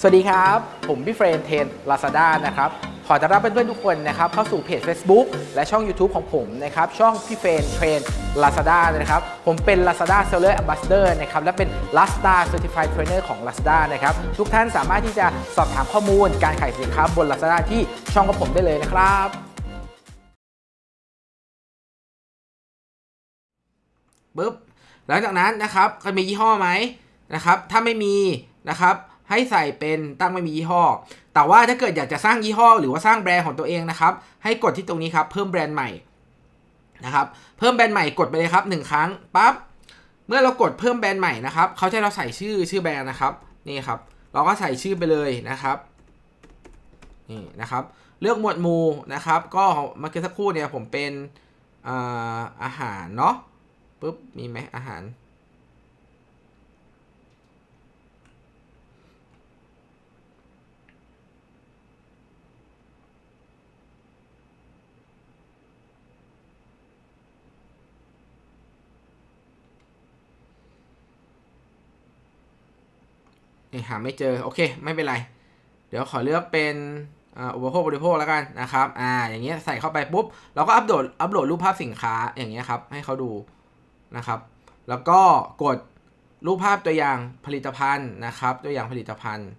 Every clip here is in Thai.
สวัสดีครับ ผมพี่เฟรนเทน Lazada นะครับ ขอต้อนรับเพื่อนๆทุกคนนะครับ เข้าสู่เพจ Facebook และช่อง YouTube ของผมนะครับ ช่องพี่เฟรนเทรน Lazada นะครับ ผมเป็น Lazada Seller Ambassador นะครับ และเป็น Lazada Certified Trainer ของ Lazada นะครับ ทุกท่านสามารถที่จะสอบถามข้อมูลการขายสินค้าบน Lazada ที่ช่องของผมได้เลยนะครับปุ๊บหลังจากนั้นนะครับก็มียี่ห้อไหมนะครับ ถ้าไม่มีนะครับ ให้ใส่เป็นตั้งไม่มียี่ห้อ แต่ว่าถ้าเกิดอยากจะสร้างยี่ห้อ หรือว่าสร้างแบรนด์ของตัวเองนะครับ ให้กดที่ตรงนี้ครับ เพิ่มแบรนด์ใหม่นะครับ เพิ่มแบรนด์ใหม่กดไปเลยครับหนึ่งครั้งปั๊บ เมื่อเรากดเพิ่มแบรนด์ใหม่นะครับเขาจะให้เราใส่ชื่อชื่อแบรนด์นะครับ นี่ครับ เราก็ใส่ชื่อไปเลยนะครับ นี่นะครับ เลือกหมวดหมู่นะครับ ก็เมื่อกี้สักครู่เนี่ยผมเป็นอาอาหารเนาะปุ๊บ มีไหมอาหาร นี่หาไม่เจอ โอเค ไม่เป็นไร เดี๋ยวขอเลือกเป็นอุปโภคบริโภคแล้วกันนะครับ อ่า อย่างเงี้ยใส่เข้าไปปุ๊บ เราก็อัปโหลด อัปโหลดรูปภาพสินค้า อย่างเงี้ยครับ ให้เขาดูนะครับ แล้วก็กดรูปภาพตัวอย่างผลิตภัณฑ์นะครับ ตัวอย่างผลิตภัณฑ์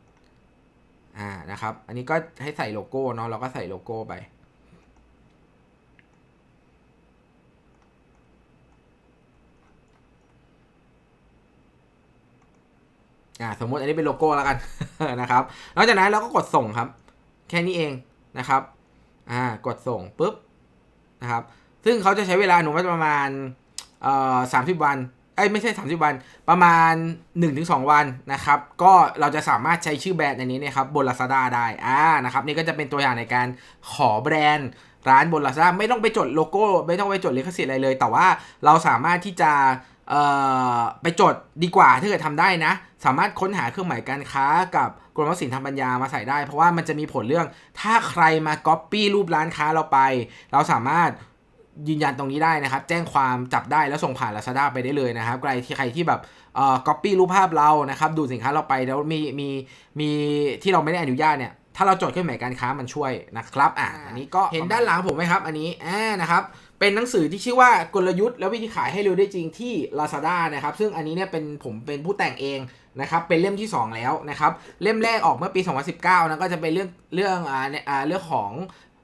อ่า นะครับ อันนี้ก็ให้ใส่โลโก้เนาะ เราก็ใส่โลโก้ไป อ่าสมมติอันนี้เป็นโลโก้แล้วกันนะครับนอกจากนั้นเราก็กดส่งครับ แค่นี้เองนะครับอ่ากดส่งปุ๊บนะครับ ซึ่งเขาจะใช้เวลาหนูว่าประมาณเอ่อสามสิบวันเอ้ยไม่ใช่ 30 วันประมาณ 1-2 วันนะครับ ก็เราจะสามารถใช้ชื่อแบรนด์อันนี้นะครับบน Lazada ได้อ่านะครับนี่ก็จะเป็นตัวอย่างในการขอแบรนด์ร้านบน Lazada ไม่ต้องไปจดโลโก้ ไม่ต้องไปจดลิขสิทธิ์อะไรเลย แต่ว่าเราสามารถที่จะ ไปจดดีกว่าถ้าเกิดทำได้นะ สามารถค้นหาเครื่องหมายการค้ากับกรมศิลป์ทางปัญญามาใส่ได้ เพราะว่ามันจะมีผลเรื่อง ถ้าใครมาก๊อปปี้รูปร้านค้าเราไป เราสามารถยืนยันตรงนี้ได้นะครับ แจ้งความจับได้แล้วส่งผ่าน Lazada ไปได้เลยนะครับ ใครที่ใครที่แบบเอ่อ copy รูปภาพเรานะครับ ดูสินค้าเราไปแล้วมีมีมีที่เราไม่ได้อนุญาตเนี่ย ถ้าเราจดเครื่องหมายการค้ามันช่วยนะครับอะอันนี้ก็เห็นด้านหลังผมไหมครับ อันนี้อ่านะครับเป็นหนังสือที่ชื่อว่ากลยุทธ์และวิธีขายให้เร็วได้จริงที่ Lazada นะครับ ซึ่งอันนี้เนี่ยเป็นผมเป็นผู้แต่งเองนะครับ เป็นเล่มที่ 2 แล้วนะครับ เล่มแรกออกเมื่อปี 2019นะก็จะเป็นเรื่องเรื่องอ่าเนี่ยอ่าเรื่องของ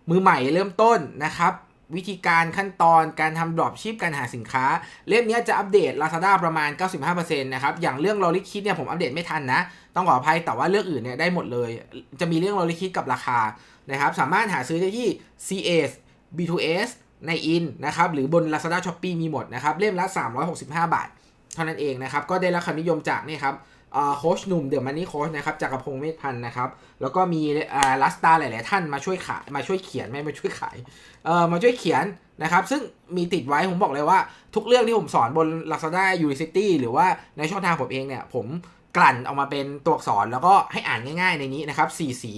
มือใหม่เริ่มต้นนะครับ วิธีการขั้นตอนการทำดรอปชิปการหาสินค้า เล่มนี้จะอัปเดต Lazada ประมาณ 95%นะครับ อย่างเรื่องลอริคิดเนี่ยผมอัปเดตไม่ทันนะ ต้องขออภัยแต่ว่าเรื่องอื่นเนี่ยได้หมดเลย จะมีเรื่องลอริคิดกับราคานะครับ สามารถหาซื้อได้ที่ CS B2S ในอินนะครับ หรือบน Lazada Shopee มีหมดนะครับ เล่มละ 365 บาท เท่านั้นเองนะครับ ก็ได้รับความนิยมจากนี่ครับ โค้ชหนุ่มเดอะมันนี่โค้ชนะครับจากรพงศ์เมธพันธ์นะครับ แล้วก็มีลัสตาหลาย ๆ ท่านมาช่วยขายมาช่วยเขียนไม่มาช่วยขายเออมาช่วยเขียนนะครับ ซึ่งมีติดไว้ผมบอกเลยว่า ทุกเรื่องที่ผมสอนบน Lazada University หรือว่าในช่องทางผมเองเนี่ย ผมกลั่นออกมาเป็นตัวอักษรแล้วก็ให้อ่านง่าย ๆ ในนี้นะครับสีสี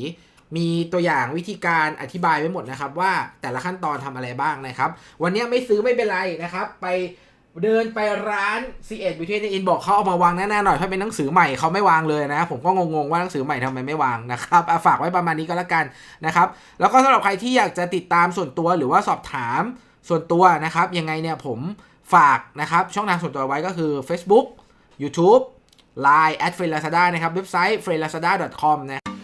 มีตัวอย่างวิธีการอธิบายไว้หมดนะครับ ว่าแต่ละขั้นตอนทำอะไรบ้างนะครับ วันนี้ไม่ซื้อไม่เป็นไรนะครับ ไป เดินไปร้าน C1 Between the In บอกเขาเอามาวางแน่ๆหน่อยถ้าเป็นหนังสือใหม่เขาไม่วางเลยนะ ผมก็งงๆว่าหนังสือใหม่ทำไมไม่วางนะครับอะฝากไว้ประมาณนี้ก็แล้วกันนะครับ แล้วก็สำหรับใครที่อยากจะติดตามส่วนตัวหรือว่าสอบถามส่วนตัวนะครับ ยังไงเนี่ยผมฝากนะครับ ช่องทางส่วนตัวไว้ก็คือ Facebook YouTube Line at f r e e l a z a d a นะครับ เว็บไซต์ f r e e l a z a d a com นะ